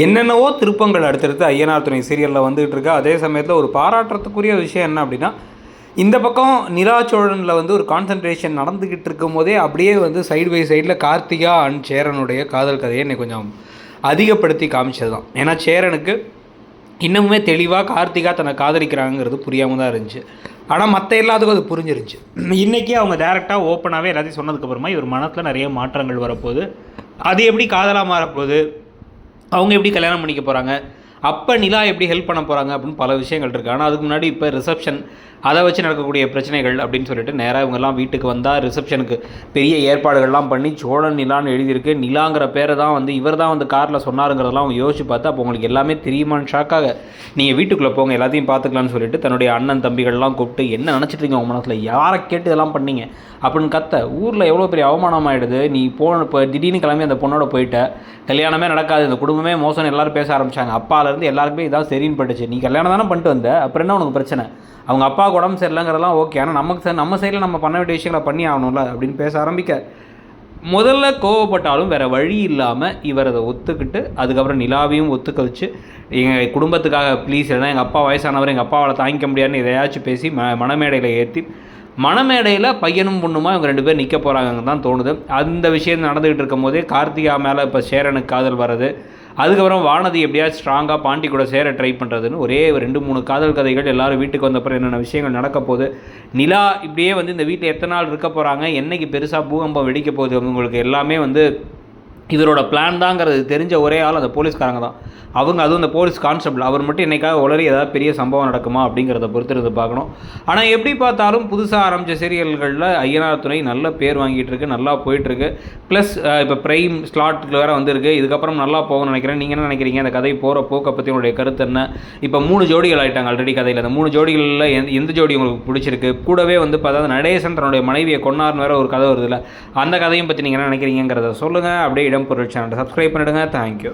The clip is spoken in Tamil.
என்னென்னவோ திருப்பங்கள் அடுத்தடுத்து ஐயனார் துணை சீரியலில் வந்துகிட்டு இருக்கு. அதே சமயத்தில் ஒரு பாராட்டுறதுக்குரிய விஷயம் என்ன அப்படின்னா இந்த பக்கம் நிலா சோழனில் வந்து ஒரு கான்சன்ட்ரேஷன் நடந்துக்கிட்டு இருக்கும் போதே அப்படியே வந்து சைடு பை சைடில் கார்த்திகா அண்ட் சேரனுடைய காதல் கதையை என்னை கொஞ்சம் அதிகப்படுத்தி காமிச்சது தான் ஏன்னா சேரனுக்கு இன்னமுமே தெளிவாக கார்த்திகா தன்னை காதலிக்கிறாங்கிறது புரியாமல் தான் இருந்துச்சு. ஆனால் மற்ற எல்லாத்துக்கும் அது புரிஞ்சிருந்துச்சு இன்றைக்கி அவங்க டேரெக்டாக ஓப்பனாகவே எல்லாத்தையும் சொன்னதுக்கப்புறமா இவர் மனத்தில் நிறைய மாற்றங்கள் வரப்போகுது. அது எப்படி காதலாக மாறப்போகுது? அவங்க எப்படி கல்யாணம் பண்ணிக்க போகிறாங்க அப்போ நிலா எப்படி ஹெல்ப் பண்ண போகிறாங்க அப்படின்னு பல விஷயங்கள் இருக்குது ஆனால் அதுக்கு முன்னாடி இப்போ ரிசப்ஷன் அதை வச்சு நடக்கக்கூடிய பிரச்சனைகள் அப்படின்னு சொல்லிட்டு நேராக இவங்கெல்லாம் வீட்டுக்கு வந்தால் ரிசப்ஷனுக்கு பெரிய ஏற்பாடுகள்லாம் பண்ணி சோழன் நிலான்னு எழுதியிருக்கு. நிலாங்கிற பேரை தான் வந்து இவர் தான் வந்து காரில் சொன்னாருங்கிறதெல்லாம் அவங்க யோசிச்சு பார்த்து அப்போ உங்களுக்கு எல்லாமே தெரியுமான்னு ஷாக்காக நீங்கள் வீட்டுக்குள்ளே போங்க எல்லாத்தையும் பார்த்துக்கலான்னு சொல்லிட்டு தன்னுடைய அண்ணன் தம்பிகள்லாம் கூப்பிட்டு என்ன நினச்சிட்டு இருக்கீங்க உங்கள் மனசில்? யாரை கேட்டு இதெல்லாம் பண்ணீங்க? அப்படின்னு கத்த ஊரில் எவ்வளோ பெரிய அவமானம் ஆகிடுது நீ போன இப்போ திடீர்னு கிளம்பி அந்த பொண்ணோட போயிட்ட. கல்யாணமே நடக்காது. இந்த குடும்பமே மோசம் எல்லாரும் பேச ஆரம்பித்தாங்க ஆரம்பிச்சாங்க இருந்து எல்லாருக்குமே இதாக சரின்னு பட்டுச்சு. நீ கல்யாணம் தானே பண்ணிட்டு வந்த அப்புறம் என்ன உனக்கு பிரச்சனை? அவங்க அப்பாவுக்கு உடம்பு சரியில்லைங்கிறதெல்லாம் ஓகே ஆனால் நமக்கு நம்ம சைடில் நம்ம பண்ண வேண்டிய விஷயங்களை பண்ணி ஆகணும்ல அப்படின்னு பேச ஆரம்பிக்க. முதல்ல கோவப்பட்டாலும் வேறு வழி இல்லாமல் இவர் அதை ஒத்துக்கிட்டு அதுக்கப்புறம் நிலாவையும் ஒத்துக்க வச்சு எங்கள் குடும்பத்துக்காக ப்ளீஸ் இல்லைனா எங்கள் அப்பா வயசானவர் எங்கள் அப்பாவால் தாங்கிக்க முடியாதுன்னு எதையாச்சும் பேசி ம மணமேடையில் ஏற்றி மணமேடையில் பையனும் பொண்ணுமா இவங்க ரெண்டு பேர் நிற்க போகிறாங்கன்னு தான் தோணுது. அந்த விஷயம் நடந்துகிட்டு இருக்கும் போதே கார்த்திகா மேலே இப்போ சேரனுக்கு காதல் வர்றது அதுக்கப்புறம் வானதி எப்படியாவது ஸ்ட்ராங்காக பாண்டி கூட சேர ட்ரை பண்ணுறதுன்னு ஒரே ஒரு ரெண்டு மூணு காதல் கதைகள் எல்லோரும் வீட்டுக்கு வந்தப்பறம் என்னென்ன விஷயங்கள் நடக்க போகுது. நிலா இப்படியே வந்து இந்த வீட்டில் எத்தனை நாள் இருக்க போகிறாங்க என்னைக்கு பெருசாக பூகம்பம் வெடிக்க போகுது உங்களுக்கு எல்லாமே வந்து இவரோட பிளான் தாங்கிறது தெரிஞ்ச ஒரே ஆள் அந்த போலீஸ்காரங்க தான். அவங்க அதுவும் அந்த போலீஸ் கான்ஸ்டபிள். அவர் மட்டும் என்னைக்காக உளறி ஏதாவது பெரிய சம்பவம் நடக்குமா அப்படிங்கிறத பொறுத்திருந்து பார்க்கணும். ஆனால் எப்படி பார்த்தாலும் புதுசாக ஆரம்பித்த சீரியல்களில் ஐயனார் துணை நல்ல பேர் வாங்கிட்டு இருக்கு நல்லா போயிட்டுருக்கு. ப்ளஸ் இப்போ ப்ரைம் ஸ்லாட்டில் வேறு வந்திருக்கு. இதுக்கப்புறம் நல்லா போகணும்னு நினைக்கிறேன். நீங்கள் என்ன நினைக்கிறீங்க? அந்த கதை போகிற போக்கை பற்றி உங்களுடைய கருத்து என்ன? இப்போ மூணு ஜோடிகள் ஆகிட்டாங்க ஆல்ரெடி கதையில். அந்த மூணு ஜோடிகளில் எந்த எந்த ஜோடி உங்களுக்கு பிடிச்சிருக்கு? கூடவே வந்து பார்த்தா நடேசன் தன்னுடைய மனைவியை கொண்டார்னு வேற ஒரு கதை வருதுல்ல. அந்த கதையும் பற்றி நீங்கள் என்ன நினைக்கிறீங்கிறத சொல்லுங்கள் அப்படியே இடம் பொருள் சேனலை சப்ஸ்கிரைப் பண்ணிவிடுங்க தேங்க்யூ